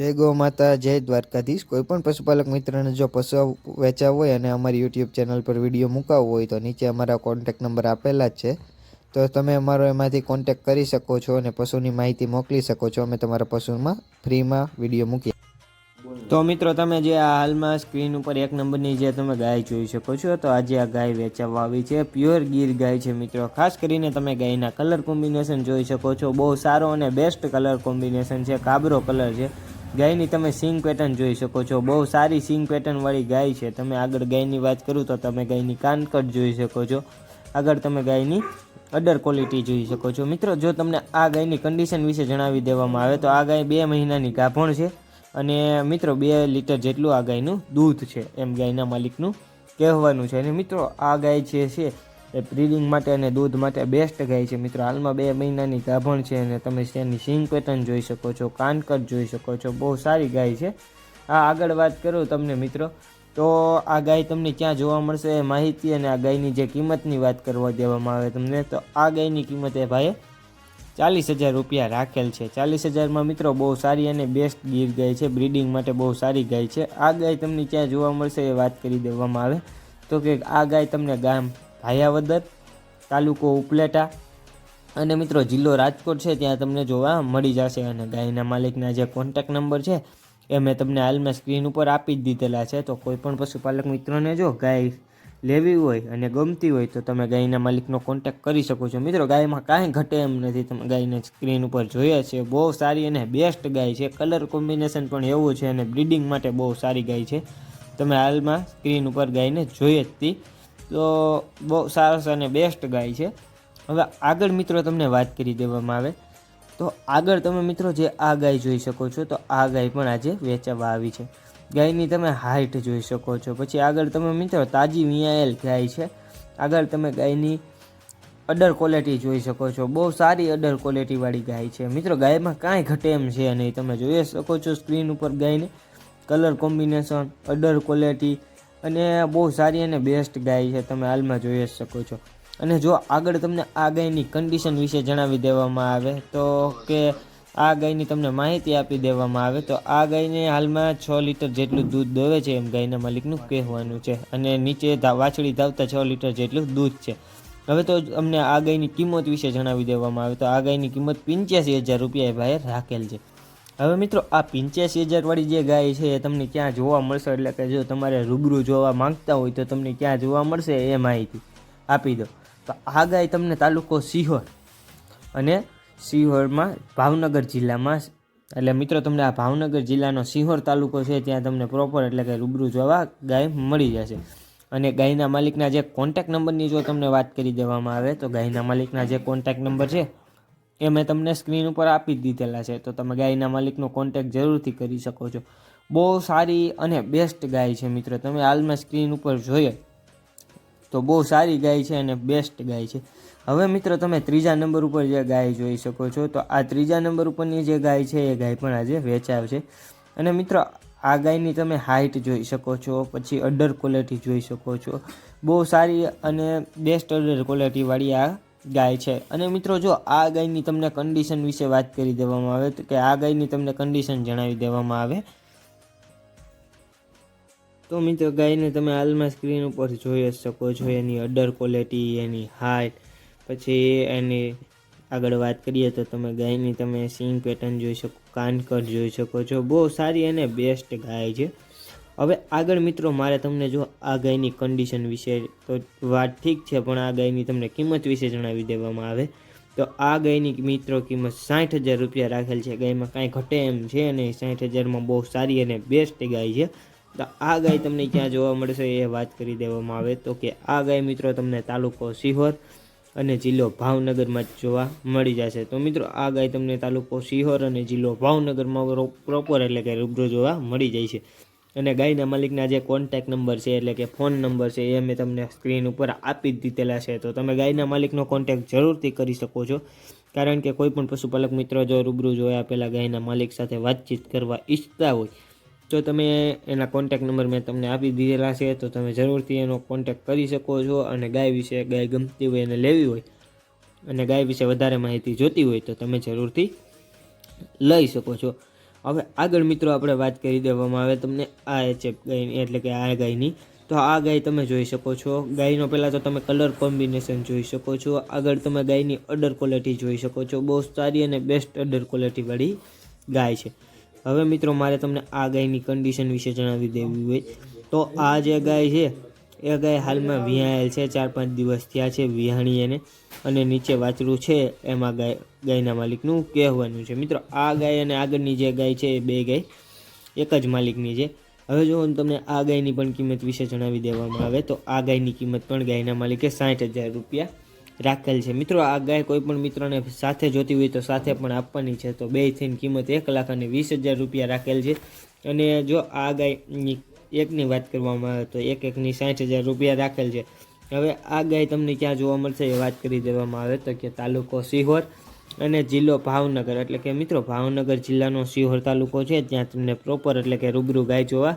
જય ગૌ માતા, જય દ્વારકાધીશ. કોઈ પણ પશુપાલક મિત્રને જો પશુ વેચાવ હોય અને અમારી યુટ્યુબ ચેનલ પર વીડિયો મુકાવવો હોય તો નીચે અમારા કોન્ટેક નંબર આપેલા જ છે. તો તમે અમારો એમાંથી કોન્ટેક કરી શકો છો અને પશુની માહિતી મોકલી શકો છો. અમે તમારા પશુમાં ફ્રીમાં વીડિયો મૂકીએ. તો મિત્રો, તમે જે આ હાલમાં સ્ક્રીન ઉપર એક નંબરની જે તમે ગાય જોઈ શકો છો, તો આજે આ ગાય વેચાવવા આવી છે. પ્યોર ગીર ગાય છે મિત્રો. ખાસ કરીને તમે ગાયના કલર કોમ્બિનેશન જોઈ શકો છો. બહુ સારો અને બેસ્ટ કલર કોમ્બિનેશન છે. કાબરો કલર છે. ગાયની તમે સિંગ પેટર્ન જોઈ શકો છો. બહુ સારી સિંગ પેટર્નવાળી ગાય છે. તમે આગળ ગાયની વાત કરું તો તમે ગાયની કાનકટ જોઈ શકો છો. આગળ તમે ગાયની અડર ક્વોલિટી જોઈ શકો છો. મિત્રો, જો તમને આ ગાયની કન્ડિશન વિશે જણાવી દેવામાં આવે તો આ ગાય બે મહિનાની ગાભણ છે અને મિત્રો, બે લીટર જેટલું આ ગાયનું દૂધ છે એમ ગાયના માલિકનું કહેવાનું છે. અને મિત્રો, આ ગાય જે છે એ બ્રીડિંગ માટે અને દૂધ માટે બેસ્ટ ગાય છે. મિત્રો, હાલમાં બે મહિનાની ગાભણ છે અને તમે તેની સિંગ પેટર્ન જોઈ શકો છો, કાનકટ જોઈ શકો છો. બહુ સારી ગાય છે. આ આગળ વાત કરું તમને મિત્રો. તો આ ગાય તમને ક્યાં જોવા મળશે એ માહિતી અને આ ગાયની જે કિંમતની વાત કરવા દેવામાં આવે તમને, તો આ ગાયની કિંમત એ ભાઈએ ચાલીસ હજાર રૂપિયા રાખેલ છે. ચાલીસ હજારમાં મિત્રો બહુ સારી અને બેસ્ટ ગીર ગાય છે. બ્રીડિંગ માટે બહુ સારી ગાય છે. આ ગાય તમને ક્યાં જોવા મળશે એ વાત કરી દેવામાં આવે. તો કે આ ગાય તમને ગામ ભાયાવદર તાલુકો ઉપલેટા. અને મિત્રો જિલ્લો રાજકોટ છે, ત્યાં તમને જોવા મળી જશે અને ગાયના માલિકના જે કોન્ટેક નંબર છે, એ મેં તમને હાલમાં સ્ક્રીન ઉપર આપી જ દીધેલા છે. તો કોઈ પણ પશુપાલક મિત્રોને જો ગાય લેવી હોય અને ગમતી હોય, તો તમે ગાયના માલિકનો કોન્ટેક કરી શકો છો. મિત્રો ગાયમાં કાંઈ ઘટે એમ નથી. તમે ગાયને સ્ક્રીન ઉપર જોઈએ છે, બહુ સારી અને બેસ્ટ ગાય છે. કલર કોમ્બિનેશન પણ એવું છે અને બ્રીડિંગ માટે બહુ સારી ગાય છે. તમે હાલમાં સ્ક્રીન ઉપર ગાયને જોઈએ જ હતી તો બહુ સરસ અને બેસ્ટ ગાય છે. હવે આગળ મિત્રો તમને વાત કરી દેવામાં આવે. તો આગળ તમે મિત્રો જે આ ગાય જોઈ શકો છો, તો આ ગાય પણ આજે વેચાવા આવી છે. ગાયની તમે હાઇટ જોઈ શકો છો. પછી આગળ તમે મિત્રો તાજી વિયાયેલ ગાય છે. આગળ તમે ગાયની અડર ક્વોલિટી જોઈ શકો છો. બહુ સારી અડર ક્વોલિટીવાળી ગાય છે. મિત્રો ગાયમાં કાંઈ ઘટે એમ છે નહીં. તમે જોઈ શકો છો સ્ક્રીન ઉપર ગાયને કલર કોમ્બિનેશન અડર ક્વોલિટી અને બહુ સારી અને બેસ્ટ ગાય છે, તમે હાલમાં જોઈ જ શકો છો. અને જો આગળ તમને આ ગાયની કન્ડિશન વિશે જણાવી દેવામાં આવે, તો કે આ ગાયની તમને માહિતી આપી દેવામાં આવે, તો આ ગાયને હાલમાં છ લીટર જેટલું દૂધ દોવે છે એમ ગાયના માલિકનું કહેવાનું છે. અને નીચે વાછડી ધાવતા છ લીટર જેટલું દૂધ છે. હવે તો અમને આ ગાયની કિંમત વિશે જણાવી દેવામાં આવે, તો આ ગાયની કિંમત પંચ્યાસી હજાર રૂપિયા એ ભાઈએ રાખેલ છે. હવે મિત્રો, આ પંચ્યાસી હજારવાળી જે ગાય છે એ તમને ક્યાં જોવા મળશે? એટલે કે જો તમારે રૂબરૂ જોવા માંગતા હોય તો તમને ક્યાં જોવા મળશે એ માહિતી આપી દો. તો આ ગાય તમને તાલુકો સિહોર અને સિહોરમાં ભાવનગર જિલ્લામાં એટલે મિત્રો, તમને આ ભાવનગર જિલ્લાનો સિહોર તાલુકો છે, ત્યાં તમને પ્રોપર એટલે કે રૂબરૂ જોવા ગાય મળી જશે. અને ગાયના માલિકના જે કોન્ટેક નંબરની જો તમને વાત કરી દેવામાં આવે, તો ગાયના માલિકના જે કોન્ટેક નંબર છે એ મેં તમને સ્ક્રીન ઉપર આપી દીધેલા છે. તો તમે ગાયના માલિકનો કોન્ટેક જરૂરથી કરી શકો છો. બહુ સારી અને બેસ્ટ ગાય છે મિત્રો. તમે હાલમાં સ્ક્રીન ઉપર જોઈએ તો બહુ સારી ગાય છે અને બેસ્ટ ગાય છે. હવે મિત્રો, તમે ત્રીજા નંબર ઉપર જે ગાય જોઈ શકો છો, તો આ ત્રીજા નંબર ઉપરની જે ગાય છે, એ ગાય પણ આજે વેચાવ છે. અને મિત્રો, આ ગાયની તમે હાઇટ જોઈ શકો છો, પછી અડર ક્વોલિટી જોઈ શકો છો. બહુ સારી અને બેસ્ટ અડર ક્વોલિટીવાળી આ ગાય છે. અને મિત્રો જો આ ગાયની તમને કન્ડિશન વિશે વાત કરી દેવામાં આવે તો કે આ ગાયની તમને કન્ડિશન જણાવી દેવામાં આવે. તો મિત્રો ગાયને તમે હાલમાં સ્ક્રીન ઉપર જોઈ જ શકો છો. એની અડર ક્વોલિટી એની હાઇટ પછી એની આગળ વાત કરીએ તો તમે ગાયની તમે સિંગ પેટર્ન જોઈ શકો કાનકટ જોઈ શકો છો. બહુ સારી અને બેસ્ટ ગાય છે. હવે આગળ મિત્રો, મારે તમને જો આ ગાયની કન્ડિશન વિશે તો વાત ઠીક છે, પણ આ ગાયની તમને કિંમત વિશે જણાવી દેવામાં આવે. તો આ ગાયની મિત્રો કિંમત સાઠ હજાર રૂપિયા રાખેલ છે. ગાયમાં કાંઈ ઘટે એમ છે નહીં સાઠ હજારમાં બહુ સારી અને બેસ્ટ ગાય છે. તો આ ગાય તમને ક્યાં જોવા મળશે એ વાત કરી દેવામાં આવે. તો કે આ ગાય મિત્રો તમને તાલુકો સિહોર અને જિલ્લો ભાવનગરમાં જ જોવા મળી જશે. તો મિત્રો, આ ગાય તમને તાલુકો સિહોર અને જિલ્લો ભાવનગરમાં પ્રોપર એટલે કે રૂબરૂ જોવા મળી જાય છે. અને ગાયના માલિકના જે કોન્ટેક નંબર છે, એટલે કે ફોન નંબર છે, એ મેં તમને સ્ક્રીન ઉપર આપી દીધેલા છે. તો તમે ગાયના માલિકનો કોન્ટેક જરૂરથી કરી શકો છો. કારણ કે કોઈ પણ પશુપાલક મિત્રો જો રૂબરૂ જોયા પહેલાં ગાયના માલિક સાથે વાતચીત કરવા ઈચ્છતા હોય, તો તમે એના કોન્ટેક નંબર મેં તમને આપી દીધેલા છે, તો તમે જરૂરથી એનો કોન્ટેક કરી શકો છો. અને ગાય વિશે ગાય ગમતી હોય એને લેવી હોય, અને ગાય વિશે વધારે માહિતી જોતી હોય, તો તમે જરૂરથી લઈ શકો છો. હવે આગળ મિત્રો આપણે વાત કરી દેવામાં આવે, તમને આ એચએફ ગાયની એટલે કે આ ગાયની. તો આ ગાય તમે જોઈ શકો છો. ગાયનો પહેલાં તો તમે કલર કોમ્બિનેશન જોઈ શકો છો. આગળ તમે ગાયની અડર ક્વોલિટી જોઈ શકો છો. બહુ સારી અને બેસ્ટ અડર ક્વોલિટીવાળી ગાય છે. હવે મિત્રો મારે તમને આ ગાયની કન્ડિશન વિશે જણાવી દેવી હોય. તો આ જે ગાય છે એ ગાય હાલમાં વિહાયેલ છે, ચાર પાંચ દિવસ થયા છે વિહાણી એને અને નીચે વાછરું છે એમાં ગાય, ગાયના માલિકનું કહેવાનું છે. મિત્રો, આ ગાય અને આગળની જે ગાય છે એ બે ગાય, એક જ માલિકની છે. હવે જો હું તમને આ ગાયની પણ કિંમત વિશે જણાવી દેવામાં આવે તો આ ગાયની કિંમત પણ ગાયના માલિકે સાઠ હજાર રૂપિયા રાખેલ છે. મિત્રો, આ ગાય કોઈ પણ મિત્રોને સાથે જોતી હોય તો સાથે પણ આપવાની છે. તો બે થઈને કિંમત એક લાખ અને વીસ હજાર રૂપિયા રાખેલ છે. અને જો આ ગાયની એકની વાત કરવામાં આવે તો એક એકની સાઠ હજાર રૂપિયા રાખેલ છે. હવે આ ગાય તમને ક્યાં જોવા મળશે એ વાત કરી દેવામાં આવે તો કે તાલુકો સિહોર અને જિલ્લો ભાવનગર. એટલે કે મિત્રો, ભાવનગર જિલ્લાનો સિહોર તાલુકો છે ત્યાં તમને પ્રોપર એટલે કે રૂબરૂ ગાય જોવા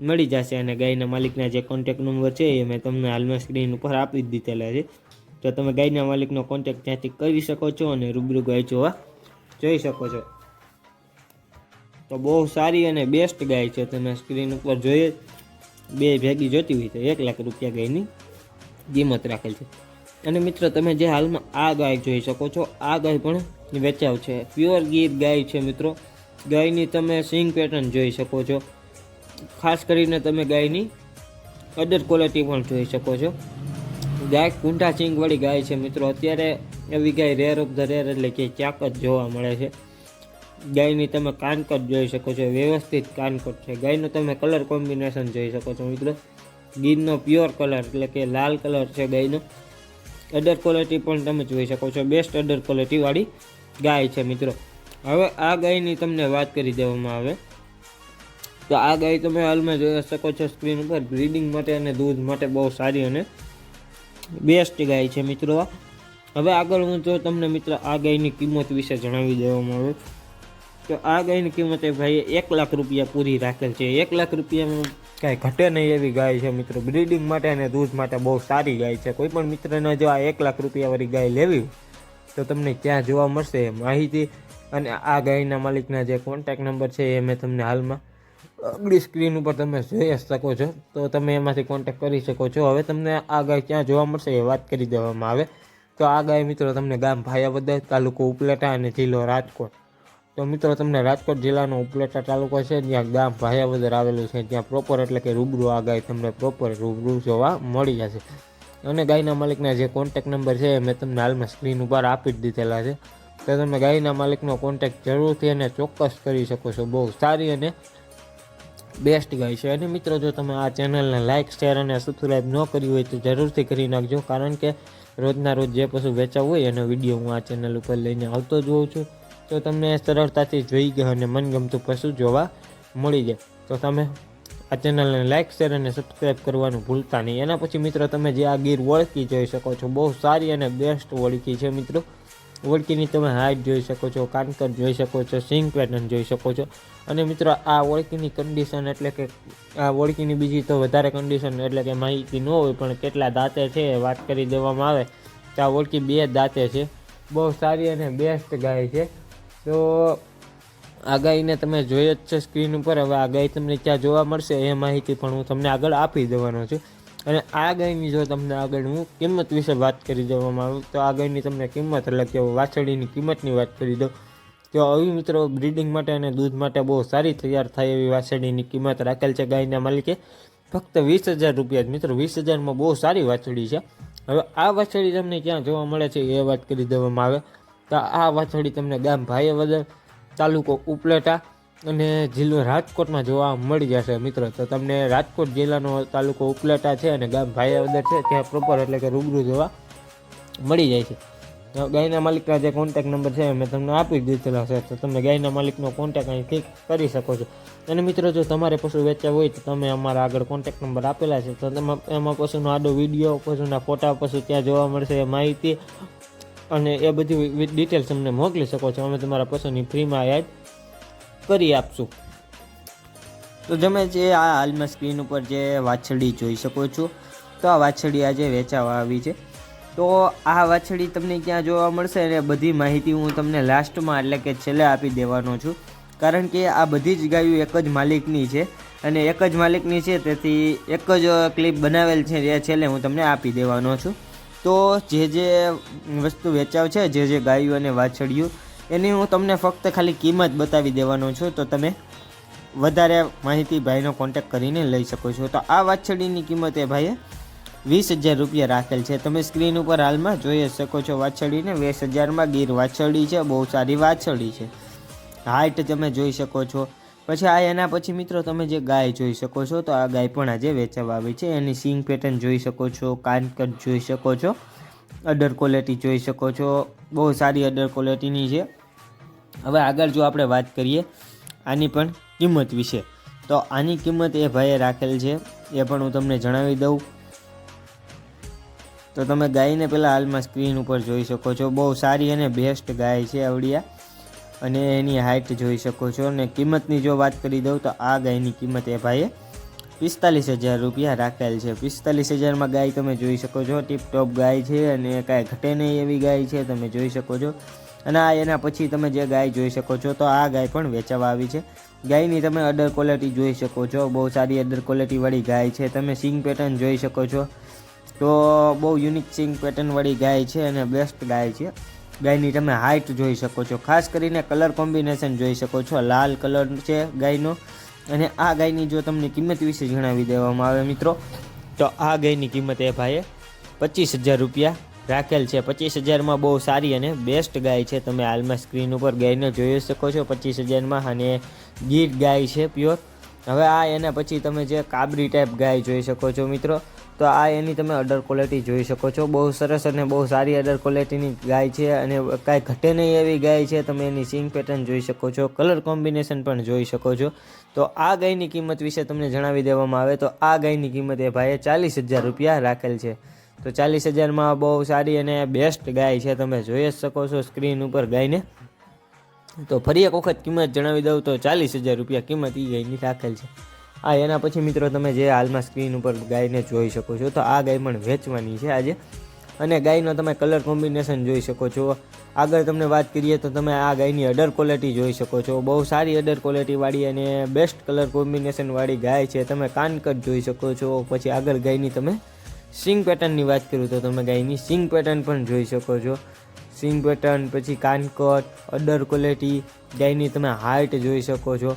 મળી જશે અને ગાયના માલિકના જે કોન્ટેક નંબર છે એ મેં તમને હાલમાં સ્ક્રીન ઉપર આપી દીધેલા છે. તો તમે ગાયના માલિકનો કોન્ટેક ત્યાંથી કરી શકો છો અને રૂબરૂ ગાય જોવા જોઈ શકો છો. તો બહુ સારી અને બેસ્ટ ગાય છે. તમે સ્ક્રીન ઉપર જોઈએ બે ભેગી જોતી હોય તો એક લાખ રૂપિયા ગાયની કિંમત રાખેલ છે. અને મિત્રો, તમે જે હાલમાં આ ગાય જોઈ શકો છો, આ ગાય પણ વેચાવ છે. પ્યોર ગીર ગાય છે મિત્રો. ગાયની તમે સિંગ પેટર્ન જોઈ શકો છો. ખાસ કરીને તમે ગાયની અડર ક્વોલિટી પણ જોઈ શકો છો. ગાય કુંઠા સિંગવાળી ગાય છે મિત્રો. અત્યારે એવી ગાય રેર ઓફ ધ રેર એટલે કે ક્યાંક જ જોવા મળે છે. ગાયની તમે કાનકટ જોઈ શકો છો, વ્યવસ્થિત કાનકટ છે. ગાયનો તમે કલર કોમ્બિનેશન જોઈ શકો છો મિત્રો. ગીરનો પ્યોર કલર એટલે કે લાલ કલર છે ગાયનો. અડર ક્વોલિટી પણ તમે જોઈ શકો છો. બેસ્ટ અડર ક્વોલિટીવાળી ગાય છે મિત્રો. હવે આ ગાયની તમને વાત કરી દેવામાં આવે. તો આ ગાય તમે હાલમાં જોઈ શકો છો સ્ક્રીન ઉપર. બ્રીડિંગ માટે અને દૂધ માટે બહુ સારી અને બેસ્ટ ગાય છે મિત્રો હવે આગળ હું જો તમને મિત્ર આ ગાયની કિંમત વિશે જણાવી દેવામાં આવે. તો આ ગાયની કિંમત એ ભાઈએ એક લાખ રૂપિયા પૂરી રાખેલ છે. એક લાખ રૂપિયામાં કાંઈ ઘટે નહીં એવી ગાય છે મિત્રો. બ્રિડિંગ માટે અને દૂધ માટે બહુ સારી ગાય છે. કોઈ પણ મિત્રને જો આ એક લાખ રૂપિયાવાળી ગાય લેવી, તો તમને ક્યાં જોવા મળશે માહિતી. અને આ ગાયના માલિકના જે કોન્ટેક નંબર છે એ મેં તમને હાલમાં અગડી સ્ક્રીન ઉપર તમે જોઈ શકો છો. તો તમે એમાંથી કોન્ટેક કરી શકો છો. હવે તમને આ ગાય ક્યાં જોવા મળશે એ વાત કરી દેવામાં આવે. તો આ ગાય મિત્રો તમને ગામ ભાયાવદર તાલુકો ઉપલેટા અને જિલ્લો રાજકોટ. તો મિત્રો, તમને રાજકોટ જિલ્લાનો ઉપલેટા તાલુકો છે, જ્યાં ગામ ભાયાવદર આવેલું છે, ત્યાં પ્રોપર એટલે કે રૂબરૂ આ ગાય તમને પ્રોપર રૂબરૂ જોવા મળી જશે. અને ગાયના માલિકના જે કોન્ટેક નંબર છે, એ મેં તમને હાલમાં સ્ક્રીન ઉપર આપી જ દીધેલા છે. તો તમે ગાયના માલિકનો કોન્ટેક જરૂરથી અને ચોક્કસ કરી શકો છો. બહુ સારી અને બેસ્ટ ગાય છે. અને મિત્રો, જો તમે આ ચેનલને લાઇક શેર અને સબસ્ક્રાઈબ ન કરી હોય, તો જરૂરથી કરી નાખજો. કારણ કે રોજના રોજ જે પશુ વેચાવ હોય, એનો વીડિયો હું આ ચેનલ ઉપર લઈને આવતો જ હોઉં છું. તો તમને સરળતાથી જોઈ ગયો અને મનગમતું પશુ જોવા મળી જાય. તો તમે આ ચેનલને લાઇક શેર અને સબસ્ક્રાઈબ કરવાનું ભૂલતા નહીં. એના પછી મિત્રો, તમે જે આ ગીર વળકી જોઈ શકો છો, બહુ સારી અને બેસ્ટ વળકી છે મિત્રો. ઓળખીની તમે હાઇટ જોઈ શકો છો કાનકર જોઈ શકો છો સિંગ પેટર્ન જોઈ શકો છો. અને મિત્રો, આ ઓળખીની કન્ડિશન એટલે કે આ ઓળખીની બીજી તો વધારે કન્ડિશન એટલે કે માહિતી ન હોય, પણ કેટલા દાંતે છે વાત કરી દેવામાં આવે. તો આ ઓળખી બે દાંતે છે. બહુ સારી અને બેસ્ટ ગાય છે. તો આ ગાયને તમે જોઈ જ છે સ્ક્રીન ઉપર. હવે આ ગાય તમને ક્યાં જોવા મળશે, એ માહિતી પણ હું તમને આગળ આપી દેવાનો છું. અને આ ગાયની જો તમને આગળ હું કિંમત વિશે વાત કરી દેવામાં આવું, તો આ ગાયની તમને કિંમત એટલે કે વાછડીની કિંમતની વાત કરી દઉં. તો આવી મિત્રો, બ્રીડિંગ માટે અને દૂધ માટે બહુ સારી તૈયાર થાય એવી વાછડીની કિંમત રાખેલ છે ગાયના માલિકે. ફક્ત વીસ હજાર રૂપિયા જ મિત્રો, વીસ હજારમાં બહુ સારી વાછડી છે. હવે આ વાછડી તમને ક્યાં જોવા મળે છે એ વાત કરી દેવામાં આવે. તો આ વાછડી તમને ગામ ભાઈવદર, તાલુકો ઉપલેટા અને જિલ્લો રાજકોટમાં જોવા મળી જશે મિત્રો. તો તમને રાજકોટ જિલ્લાનો તાલુકો ઉપલેટા છે અને ગામ ભાઈવદર છે, ત્યાં પ્રોપર એટલે કે રૂબરૂ જોવા મળી જાય છે. તો ગાયના માલિકના જે કોન્ટેક નંબર છે, મેં તમને આપી દીધેલા છે. તો તમે ગાયના માલિકનો કોન્ટેક અહીં ક્લિક કરી શકો છો. અને મિત્રો, જો તમારે પશુ વેચ્યા હોય તો તમે અમારા આગળ કોન્ટેક નંબર આપેલા છે. તો તમે એમાં પશુનો આડો વીડિયો પશુના ફોટા પશુ ત્યાં જોવા મળશે માહિતી. અને એ બધી ડિટેલ્સ અમને મોકલી શકો છો. અમે તમારા પસંદની ફ્રીમાં એડ કરી આપશું. તો તમે જે આ હાલમાં સ્ક્રીન ઉપર જે વાછડી જોઈ શકો છો, તો આ વાછડી આજે વેચાવા આવી છે. તો આ વાછડી તમને ક્યાં જોવા મળશે અને બધી માહિતી હું તમને લાસ્ટમાં એટલે કે છેલ્લે આપી દેવાનો છું. કારણ કે આ બધી જ ગાયો એક જ માલિકની છે અને એક જ માલિકની છે, તેથી એક જ ક્લિપ બનાવેલ છે જે છેલ્લે હું તમને આપી દેવાનો છું. તો જે જે વસ્તુ વેચાવ છે, જે જે ગાયું અને વાછડિયું એની હું તમને ફક્ત ખાલી કિંમત બતાવી દેવાનો છું. તો તમે વધારે માહિતી ભાઈનો કોન્ટેક કરીને લઈ શકો છો. તો આ વાછડીની કિંમત એ ભાઈએ વીસ હજાર રૂપિયા રાખેલ છે. તમે સ્ક્રીન ઉપર હાલમાં જોઈ શકો છો વાછડીને. વીસ હજારમાં ગીર વાછડી છે, બહુ સારી વાછડી છે. હાઇટ તમે જોઈ શકો છો. પછી આ એના પછી મિત્રો તમે જે ગાય જોઈ શકો છો, તો આ ગાય પણ આજે વેચાવા આવી છે. એની સિંગ પેટર્ન જોઈ શકો છો કાનકટ જોઈ શકો છો, અડર ક્વોલિટી જોઈ શકો છો. બહુ સારી અડર ક્વોલિટીની છે. હવે આગળ જો આપણે વાત કરીએ, આની પણ કિંમત વિશે. તો આની કિંમત એ ભાઈએ રાખેલ છે, એ પણ હું તમને જણાવી દઉં. તો તમે ગાયને પહેલાં હાલમાં સ્ક્રીન ઉપર જોઈ શકો છો. બહુ સારી અને બેસ્ટ ગાય છે, આવડિયા. અને એની હાઇટ જોઈ શકો છો અને કિંમતની જો વાત કરી દઉં તો આ ગાયની કિંમત એ ભાઈએ પિસ્તાલીસ હજાર રૂપિયા રાખેલ છે. પિસ્તાલીસ હજારમાં ગાય તમે જોઈ શકો છો ટીપટોપ ગાય છે અને કાંઈ ઘટે નહીં એવી ગાય છે, તમે જોઈ શકો છો. અને આ એના પછી તમે જે ગાય જોઈ શકો છો તો આ ગાય પણ વેચાવા આવી છે. ગાયની તમે અડર ક્વોલિટી જોઈ શકો છો, બહુ સારી અડર ક્વોલિટીવાળી ગાય છે. તમે સિંગ પેટર્ન જોઈ શકો છો તો બહુ યુનિક સિંગ પેટર્નવાળી ગાય છે અને બેસ્ટ ગાય છે. ગાયની તમે હાઇટ જોઈ શકો છો. ખાસ કરીને કલર કોમ્બિનેશન જોઈ શકો છો. લાલ કલર છે ગાયનો. અને આ ગાયની જો તમને કિંમત વિશે જણાવી દેવામાં આવે મિત્રો, તો આ ગાયની કિંમત એ ભાઈએ પચીસ હજાર રૂપિયા રાખેલ છે. પચીસ હજારમાં બહુ સારી અને બેસ્ટ ગાય છે. તમે હાલમાં સ્ક્રીન ઉપર ગાયને જોઈ શકો છો પચીસ હજારમાં. અને ગીર ગાય છે પ્યોર હવે આ એના પછી તમે જે કાબરી ટાઈપ ગાય જોઈ શકો છો મિત્રો. તો આ એની તમે અડર ક્વોલિટી જોઈ શકો છો. બહુ સરસ અને બહુ સારી અડર ક્વોલિટીની ગાય છે અને કાંઈ ઘટે નહીં એવી ગાય છે. તમે એની સિંગ પેટર્ન જોઈ શકો છો. કલર કોમ્બિનેશન પણ જોઈ શકો છો. તો આ ગાયની કિંમત વિશે તમને જણાવી દેવામાં આવે. તો આ ગાયની કિંમત એ ભાઈએ ચાલીસ હજાર રૂપિયા રાખેલ છે. તો ચાલીસ હજારમાં બહુ સારી અને બેસ્ટ ગાય છે. તમે જોઈ જ શકો છો સ્ક્રીન ઉપર ગાયને. તો ફરી એક વખત કિંમત જણાવી દઉં તો ચાલીસ હજાર રૂપિયા કિંમત એ ગાયની રાખેલ છે. આ એના પછી મિત્રો તમે જે હાલમાં સ્ક્રીન ઉપર ગાયને જોઈ શકો છો, તો આ ગાય પણ વેચવાની છે આજે. અને ગાયનો તમે કલર કોમ્બિનેશન જોઈ શકો છો. આગળ તમને વાત કરીએ તો તમે આ ગાયની અડર ક્વોલિટી જોઈ શકો છો. બહુ સારી અડર ક્વોલિટીવાળી અને બેસ્ટ કલર કોમ્બિનેશનવાળી ગાય છે. તમે કાનકટ જોઈ શકો છો. પછી આગળ ગાયની તમે સિંગ પેટર્નની વાત કરું તો તમે ગાયની સિંગ પેટર્ન પણ જોઈ શકો છો. સિંગ પેટર્ન પછી કાનકટ અડર ક્વોલિટી ગાયની તમે હાઇટ જોઈ શકો છો.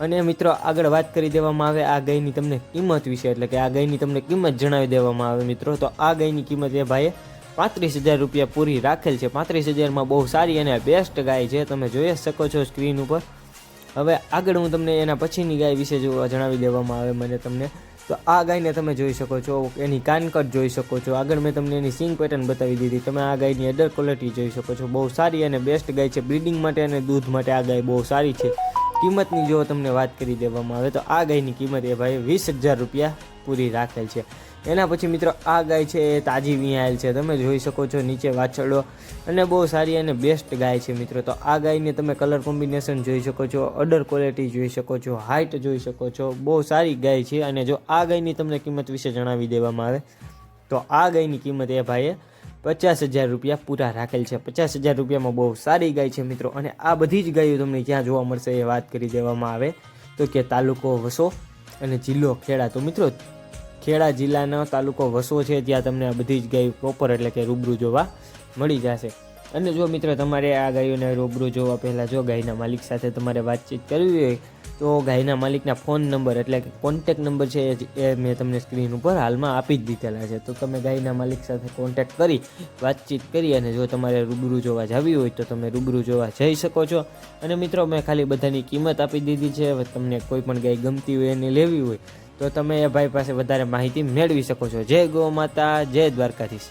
અને મિત્રો, આગળ વાત કરી દેવામાં આવે આ ગાયની તમને કિંમત વિશે, એટલે કે આ ગાયની તમને કિંમત જણાવી દેવામાં આવે મિત્રો. તો આ ગાયની કિંમત એ ભાઈએ પાંત્રીસ હજાર રૂપિયા પૂરી રાખેલ છે. પાંત્રીસ હજારમાં બહુ સારી અને બેસ્ટ ગાય છે. તમે જોઈ શકો છો સ્ક્રીન ઉપર. હવે આગળ હું તમને એના પછીની ગાય વિશે જો જણાવી દેવામાં આવે મને તમને. તો આ ગાયને તમે જોઈ શકો છો. એની કાનકટ જોઈ શકો છો. આગળ મેં તમને એની સિંગ પેટર્ન બતાવી દીધી. તમે આ ગાયની અડર ક્વોલિટી જોઈ શકો છો. બહુ સારી અને બેસ્ટ ગાય છે. બ્રીડિંગ માટે અને દૂધ માટે આ ગાય બહુ સારી છે. કિંમતની જો તમને વાત કરી દેવામાં આવે તો આ ગાયની કિંમત એ ભાઈ વીસ હજાર રૂપિયા પૂરી રાખેલ છે. એના પછી મિત્રો આ ગાય છે, એ તાજી વિયાયેલ છે. તમે જોઈ શકો છો નીચે વાછરડો અને બહુ સારી અને બેસ્ટ ગાય છે મિત્રો. તો આ ગાયને તમે કલર કોમ્બિનેશન જોઈ શકો છો અડર ક્વોલિટી જોઈ શકો છો હાઇટ જોઈ શકો છો. બહુ સારી ગાય છે અને જો આ ગાયની તમને કિંમત વિશે જણાવી દેવામાં આવે તો આ ગાયની કિંમત એ ભાઈએ પચાસ હજાર રૂપિયા પૂરા રાખેલ છે. પચાસ હજાર રૂપિયામાં બહુ સારી ગાય છે મિત્રો. અને આ બધી જ ગાયો તમને ક્યાં જોવા મળશે એ વાત કરી દેવામાં આવે તો કે તાલુકો વસો અને જિલ્લો ખેડા. તો મિત્રો, ખેડા જિલ્લાનો તાલુકો વસો છે, ત્યાં તમને આ બધી જ ગાયો પ્રોપર એટલે કે રૂબરૂ જોવા મળી જશે. અને જો મિત્રો તમારે આ ગાયોને રૂબરૂ જોવા પહેલાં જો ગાયના માલિક સાથે તમારે વાતચીત કરવી હોય, તો ગાયના માલિકના ફોન નંબર એટલે કે કોન્ટેક નંબર છે એ મેં તમને સ્ક્રીન ઉપર હાલમાં આપી જ દીધેલા છે. તો તમે ગાયના માલિક સાથે કોન્ટેક કરી, વાતચીત કરી અને જો તમારે રૂબરૂ જોવા જવી હોય, તો તમે રૂબરૂ જોવા જઈ શકો છો. અને મિત્રો, મેં ખાલી બધાની કિંમત આપી દીધી છે. તમને કોઈ પણ ગાય ગમતી હોય એને લેવી હોય, તો તમે એ ભાઈ પાસે વધારે માહિતી મેળવી શકો છો. જય ગૌ માતા, જય દ્વારકાધીશ.